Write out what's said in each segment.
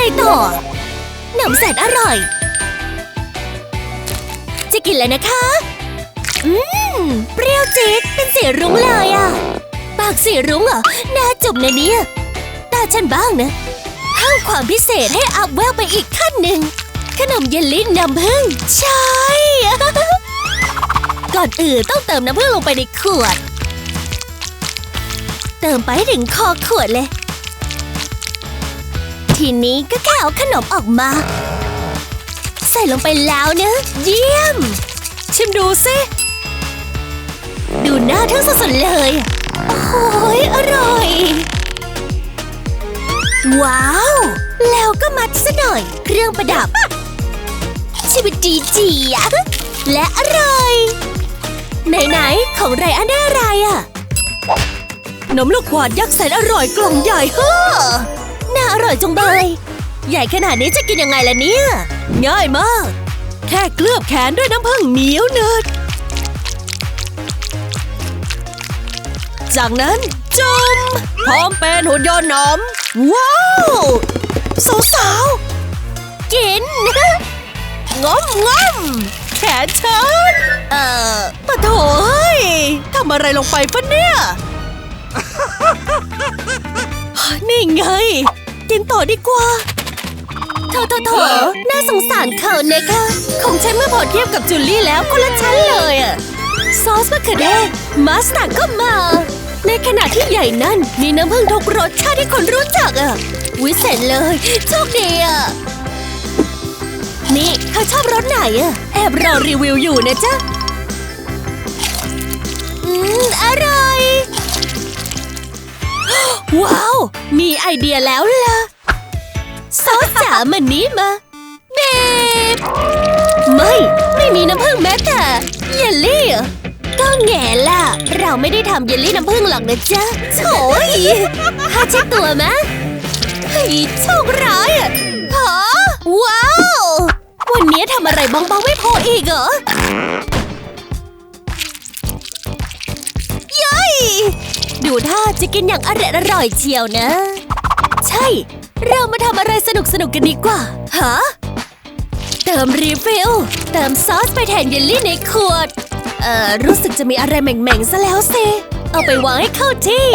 อะไรต่อหนมแสนอร่อย จะกินแล้วนะคะ อืม เปรี้ยวจี๊ดเป็นสีรุ้งเลยอะ ปากสีรุ้งเหรอ น่าจุบนะเนี่ย ตาฉันบ้างนะเพิ่มความพิเศษให้อัพเวลไปอีกขั้นหนึ่ง ขนมเยลลี่น้ำผึ้งใช่ ก่อนอื่นต้องเติมน้ำผึ้งลงไปในขวด เติมไปถึงคอขวดเลย ทีนี้ก็แค่เอาขนมออกมา ใส่ลงไปแล้วเนะเยี่ยม ชิมดูสิดูน่าทึ่งสุดๆเลย โอ้ยอร่อย ว้าว แล้วก็มัดซะหน่อย เครื่องประดับ ชีวิตจีจีอะและอร่อย ไหน ๆ ของไรอันได้อะไรอะนมลูกหวานยักษ์แสนอร่อยกล่องใหญ่เฮ้อ น่าอร่อยจังเลยใหญ่ขนาดนี้จะกินยังไงล่ะเนี่ยง่ายมาก แค่เกลือบแขนด้วยน้ำผึ้งเหนียวเนิดจากนั้นจุ่มพร้อมเป็นหุ่นยนต์หนมว้าวสาวๆกินงอมงอมแขนฉันเอ่อปะโถเฮ้ยทำอะไรลงไปปะเนี่ย นี่ไง กินต่อดีกว่าโถโถโถน่าสงสารเขานะคะของฉันเมื่อพอเทียบกับจูลี่แล้วคนละชั้นเลยอะซอสมะเขือเทศมาสตาร์ดก็มา ในขณะที่ใหญ่นั่นมีน้ำผึ้งทุกรสชาติที่คนรู้จักอะวิเศษเลย โชคดีอะนี่เธอชอบรสไหนอะแอบรอรีวิวอยู่นะจ๊ะ อืม อร่อย ว้าว มีไอเดียแล้วล่ะซอสจ๋ามันนี้มา เบบไม่ ไม่มีน้ำผึ้งแม้แต่เยลลี่ก็แง่ล่ะ เราไม่ได้ทำเยลลี่น้ำผึ้งหรอกนะจ๊ะโถยถ้าเช็ดตัวมะเฮ้ยโชคร้ายอะฮะว้าว วันนี้ทำอะไรบ้างๆไม่พออีกเหรอย้ย ดูท่าจะกินอย่างอร่อยอร่อยเชียวนะ ใช่ เรามาทำอะไรสนุกสนุกๆกันดีกว่าฮะเติมรีฟิลเติมซอสไปแทนเยลลี่ในขวด เอ่อ รู้สึกจะมีอะไรแหม่งๆซะแล้วสิ เอาไปวางให้เข้าที่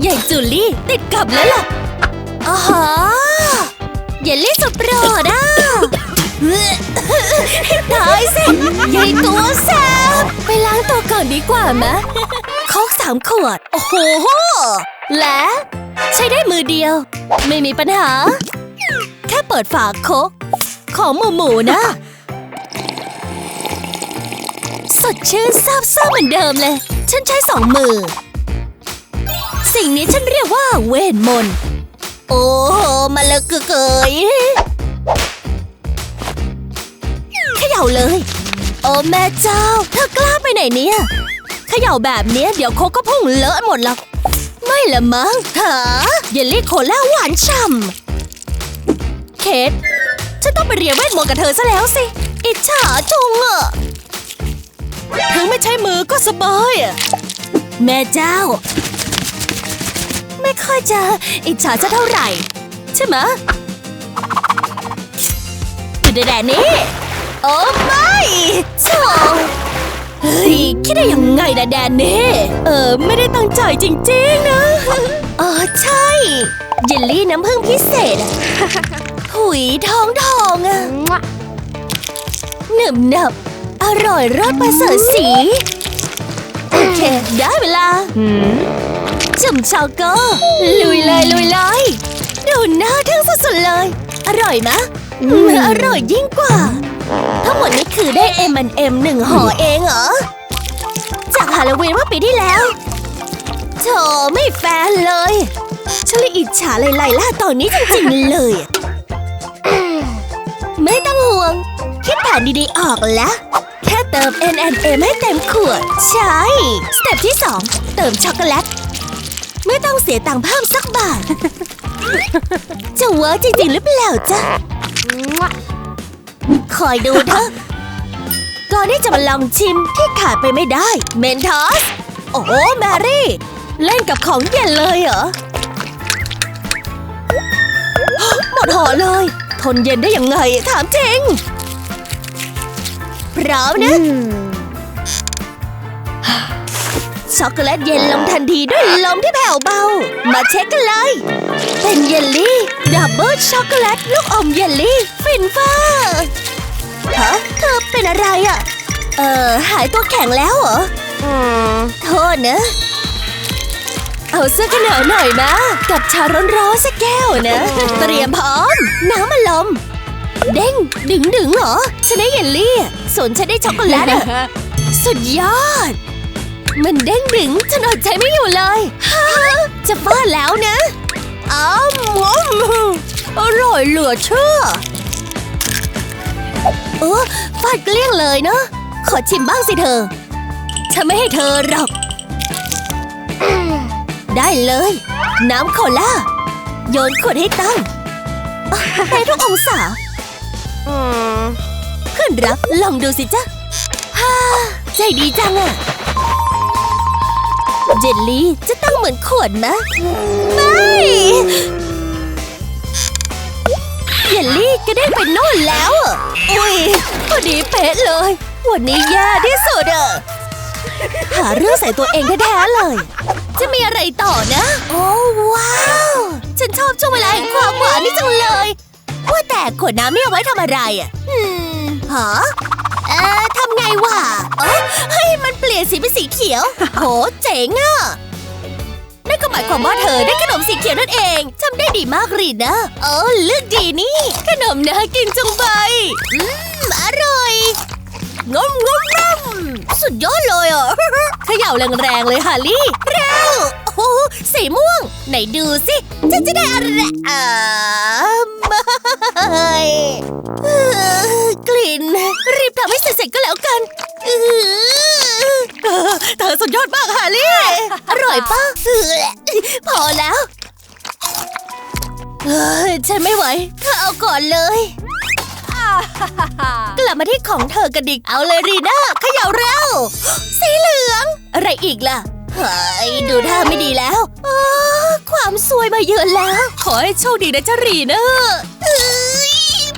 ใหญ่จูลี่ติดกับแล้วล่ะอ๋อเยลลี่สดโปรดอะ ตายสิใหญ่ตัวแสบไปล้างตัวก่อนดีกว่ามะโคกสามขวด โอ้โห และ ใช้ได้มือเดียว ไม่มีปัญหา แค่เปิดฝาโคกของหมูหมูนะ สดชื่นซาบซ่าเหมือนเดิมเลย ฉันใช้สองมือ สิ่งนี้ฉันเรียกว่าเวทมนต์ โอ้โหมาเลยเกยาเลย โอ้แม่เจ้า เธอกล้าไปไหนเนี่ยเขย่าแบบเนี้ยเดี๋ยวโคก็พุ่งเลอะหมดหรอก ไม่ละมั้งเถอะเยลลี่โคล่าหวานฉ่ำ เคทฉันต้องไปเรียนเวทมนต์กับเธอซะแล้วสิ อิจฉาจุงอะถึงไม่ใช้มือก็สบายแม่เจ้า ไม่ค่อยจะอิจฉาจะเท่าไหร่ ใช่ไหมะคือแดดนี่ โอ้ไม่โชเฮ้ย คิดได้ยังไงนะแดนนี่เออ ไม่ได้ตั้งใจจริง ๆ นะ อ๋อ ใช่เยลลี่น้ำผึ้งพิเศษอะหุยทองทองอะหนึบหนับ อร่อยรสประเสริฐสี โอเค ได้เวลาจุ่มชอโก้ลุยเลยลุยเลยดูน่าทึ่งสุดๆเลย อร่อยมะอืมอร่อยยิ่งกว่า ทั้งหมดนี้คือได้ M&M หนึ่งห่อเองเหรอ จากฮาโลวีนเมื่อปีที่แล้วโธ่ไม่แฟนเลยฉันเลยอิจฉาเลยไลล่าตอนนี้จริงๆเลย ไม่ต้องห่วง คิดแผนดีๆออกแล้ว แค่เติม N&M ให้เต็มขวด ใช่ สเต็ปที่2เติมช็อกโกแลต ไม่ต้องเสียตังค์เพิ่มสักบาท จะเวิร์กจริงๆหรือเปล่าจ๊ะ คอยดูเถอะก่อนที่จะมาลองชิมที่ขาดไปไม่ได้ เมนทอส โอ้โหแมรี่ เล่นกับของเย็นเลยเหรอ หมดห่อเลย ทนเย็นได้ยังไงถามจริง พร้อมนะ ช็อกโกแลตเย็นลงทันทีด้วยลมที่แผ่วเบา มาเช็คกันเลย เป็นเยลลี่ดับเบิลช็อกโกแลตลูกอมเยลลี่ฟินเฟอร์ฮะเธอเป็นอะไรอะ เออหายตัวแข็งแล้วเหรอ อืม โทษนะ เอาเสื้อกันหนาวหน่อยนะ กับชาร้อนๆสักแก้วนะ เตรียมพร้อม น้ำมันลม เด้ง ดึงดึงๆเหรอ ฉันได้เยลลี่อะส่วนฉันได้ช็อกโกแลตอะสุดยอด มันเด้งดึงฉันอดใจไม่อยู่เลยฮ่าจะฟาดแล้วนะอ้าวมอมอร่อยเหลือเชื่อ เออฟาดเกลี้ยงเลยเนอะขอชิมบ้างสิเธอ ฉันไม่ให้เธอหรอก ได้เลย น้ำโคล่า โยนขวดให้ตั้งอะได้ทุกองศาเพื่อนรักลองดูสิจ๊ะฮ่าใจดีจังอะ เจลลี่จะต้องเหมือนขวดไหมไม่เจลลี่ก็ได้ไปโน่นแล้วอุ้ยพอดีเป๊ะเลย วันนี้แย่ที่สุดอะหาเรื่องใส่ตัวเองแท้ๆเลย จะมีอะไรต่อนะ โอ้ว้าว ฉันชอบช่วงเวลาแห่งความหวานนี่จังเลย ว่าแต่ขวดน้ำนี่เอาไว้ทำอะไรอะอืมหรอเอ่อทำไงวะเอ้ ขียว โห เจ๋งอะ นั่นก็หมายความว่าเธอได้ขนมสีเขียวนั่นเองทำได้ดีมากรีดนะเออเลือกดีนี่ ขนมน่ากินจังไป อืม อร่อยงมงมงมสุดยอดเลยอะเขย่าแรงๆเลยฮาลี่ เร็ว โอ้โหสีม่วง ไหนดูสิฉันจะได้อะไรอ่า ไม่เอ่อกลิ่น รีบทำให้เสร็จๆก็แล้วกันอื้อเออเธอสุดยอดมากฮาลี่อร่อยปะเออพอแล้วเฮ้ยฉันไม่ไหว เธอเอาก่อนเลยกลับมาที่ของเธอกันดิเอาเลยรีน่าเขย่าเร็ว สีเหลือง อะไรอีกล่ะเฮ้ยดูท่าไม่ดีแล้วอ้า ความซวยมาเยอะแล้ว ขอให้โชคดีนะจ้ารีน่าเอ้ย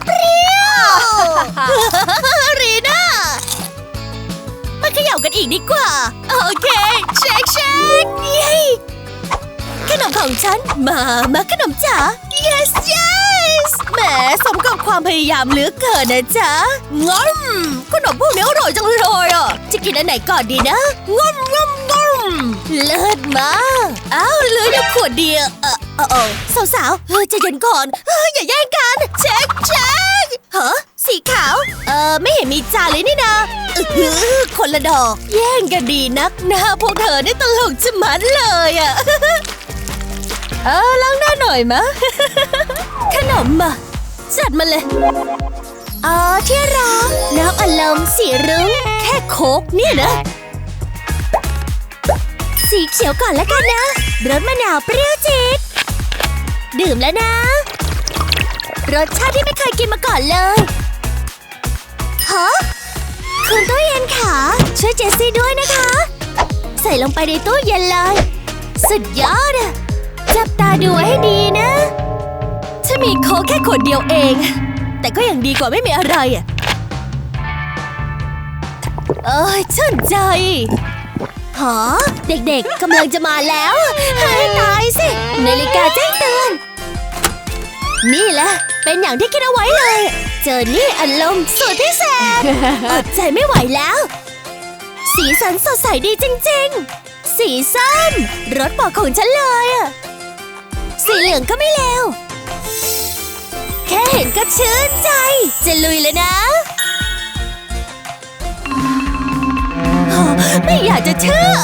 เปรี้ยวรีน่ามาเขย่ากันอีกดีกว่า โอเค เช็คเช็คเย้ขนมของฉันมามาขนมจ๋า yes yes แหมสมกับความพยายามเหลือเกินนะจ๊ะงอมขนมพวกนี้อร่อยจังเลยอะ จะกินอันไหนก่อนดีนะงอมงอมงอม เลิศมากอ้าวเหลืออยู่ขวดเดียวเออเออเออสาวๆเฮ้ยใจเย็นก่อนเฮ้ยอย่าแย่งกัน เช็คเช็คฮะสีขาว เออไม่เห็นมีจานเลยนี่นะอื้อหือคนละดอก แย่งกันดีนักหน้าพวกเธอได้ตลกจะมัดเลยอะเออล้างหน้าหน่อยมะ ขนมอะจัดมาเลยอ๋อที่รักน้ำอัดลมสีรุ้งแค่โคกเนี่ยนะ สีเขียวก่อนแล้วกันนะรสมะนาวเปรี้ยวจี๊ดดื่มแล้วนะ รสชาติที่ไม่เคยกินมาก่อนเลยฮะคุณตู้เย็นค่ะช่วยเจสซี่ด้วยนะคะ ใส่ลงไปในตู้เย็นเลย สุดยอดอะจับตาดูไว้ให้ดีนะฉันมีโค้กแค่ขวดเดียวเอง แต่ก็ยังดีกว่าไม่มีอะไรอะเอ้ยชื่นใจ หอเด็กๆกำลังจะมาแล้วให้ตายสิ นาฬิกาแจ้งเตือน นี่แหละ เป็นอย่างที่คิดเอาไว้เลย เจอนี่อารมณ์สุดพิเศษอดใจไม่ไหวแล้ว สีสันสดใสดีจริงๆ สีส้มรสบอกของฉันเลยอะสีเหลืองก็ไม่เลวแค่เห็นก็ชื่นใจ จะลุยเลยนะ ไม่อยากจะเชื่อ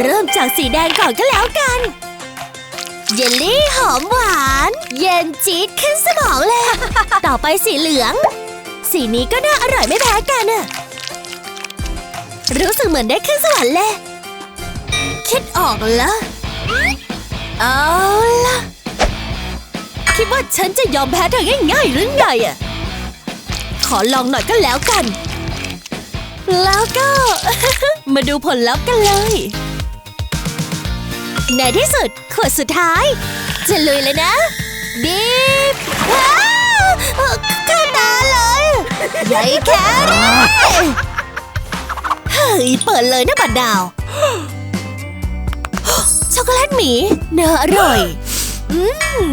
เริ่มจากสีแดงก่อนก็แล้วกัน เยลลี่หอมหวาน เย็นจี๊ดขึ้นสมองเลย ต่อไปสีเหลือง สีนี้ก็น่าอร่อยไม่แพ้กันอะรู้สึกเหมือนได้ขึ้นสวรรค์เลย คิดออกแล้วเอาล่ะ คิดว่าฉันจะยอมแพ้เธอง่ายๆหรือไงอะขอลองหน่อยก็แล้วกัน แล้วก็ มาดูผลลัพธ์กันเลย ในที่สุดขวดสุดท้าย จะลุยเลยนะ บีบว้าวเข้าตาเลยใหญ่แค่นี้เฮ้ย เปิดเลยนะบัดดาว ช็อกโกแลตหมีเนื้ออร่อย อืม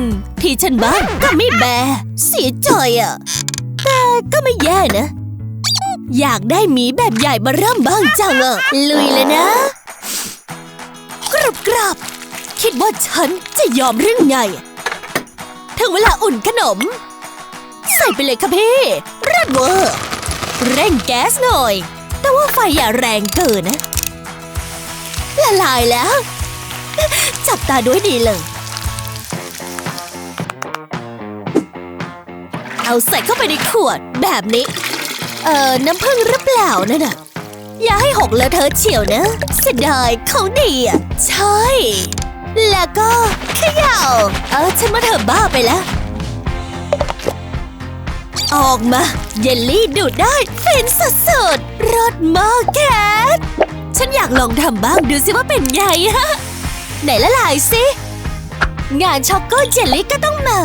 ที่ฉันบ้านก็ไม่แบเสียใจอะ แต่ก็ไม่แย่นะ อยากได้หมีแบบใหญ่มาเริ่มบ้างจังอะลุยเลยนะ กรับกรับคิดว่าฉันจะยอมเรื่องไง ถึงเวลาอุ่นขนม ใส่ไปเลยค่ะพี่เรัดเวอร์เร่งแก๊สหน่อย แต่ว่าไฟอย่าแรงเกินนะ ละลายแล้ว จับตาด้วยดีเลย เอาใส่เข้าไปในขวดแบบนี้ เอ่อ น้ำผึ้งหรือเปล่านั่นน่ะ อย่าให้หกเลอะเทอะเฉียวนะเสียดายเขาดีอะ ใช่ แล้วก็เขย่า เออฉันมาเถอะบ้าไปแล้ว ออกมา เยลลี่ดูดได้ฟินสุดๆรสมากแคทฉันอยากลองทำบ้างดูสิว่าเป็นไงฮะ ไหนละลายสิ งานช็อกโกเจลลี่ก็ต้องมา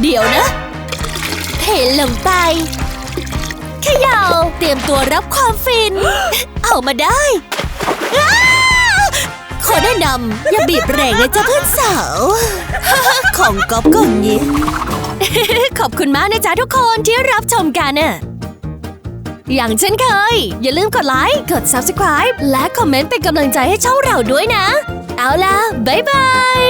เดี๋ยวนะ เทลงไป เขย่าเตรียมตัวรับความฟิน เอามาได้อ้าขอแนะนำอย่าบีบแรงนะจ๊ะเพื่อนสาว ของก๊อฟก็อย่างนี้ ขอบคุณมากนะจ๊ะทุกคนที่รับชมกันน่ะอย่างเช่นเคย อย่าลืมกดไลค์ กด subscribe และคอมเมนต์เป็นกำลังใจให้ช่องเราด้วยนะ เอาล่ะ บ๊ายบาย